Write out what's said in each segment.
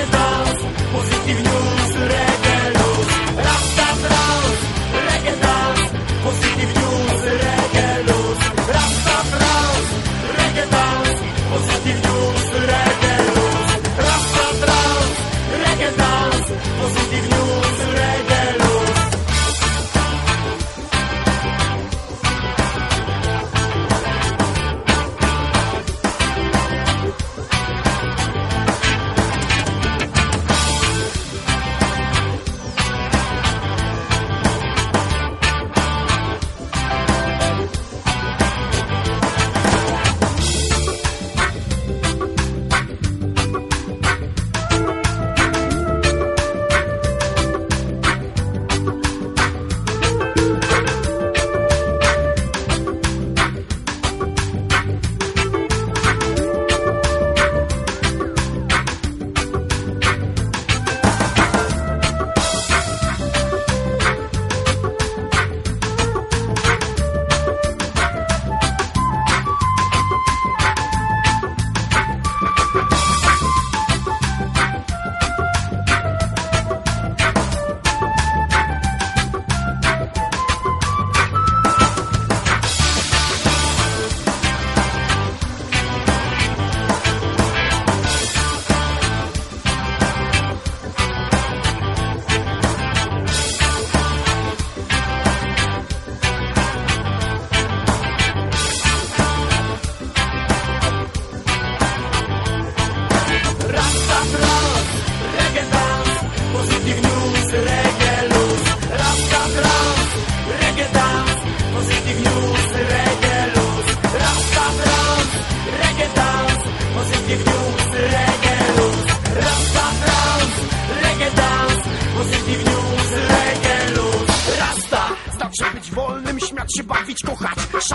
reggae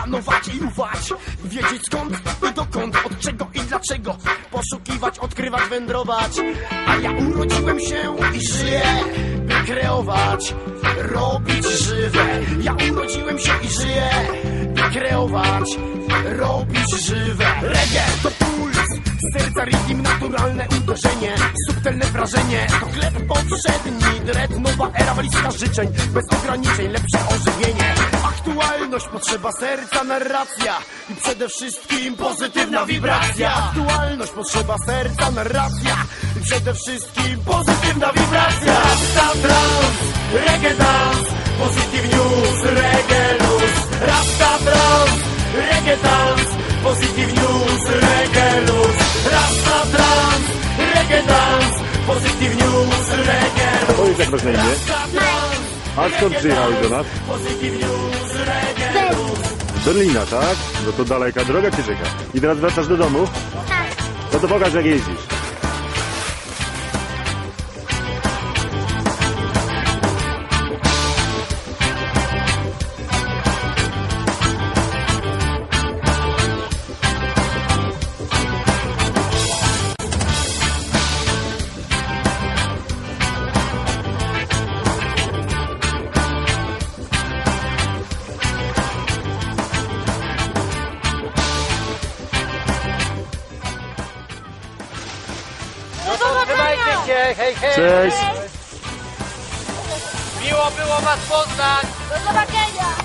Szanować i ufać Wiedzieć skąd i dokąd, od czego i dlaczego. Poszukiwać, odkrywać, wędrować. A ja urodziłem się i żyję By kreować. Robić żywe. Ja urodziłem się i żyję By kreować. Robić żywe. Reggae to puls Serca rytm, naturalne uderzenie Subtelne wrażenie. To chleb powszedni Dread, nowa era, walizka życzeń. Bez ograniczeń, lepsze ożywienie. Aktualność, potrzeba serca, narracja. I przede wszystkim pozytywna wibracja. Aktualność, potrzeba serca, narracja. I przede wszystkim pozytywna wibracja. Rasta trans, reggae dance, positive news, reggae luz. Rasta trans, reggae dance, positive news, Jak masz na imię. A skąd przyjechałeś do nas? Z Berlina, tak? No to daleka droga cię czeka. I teraz wracasz do domu? Tak. No to pokaż jak jeździsz. Cześć. Hej, hej. Cześć. Miło było Was poznać. Do zobaczenia.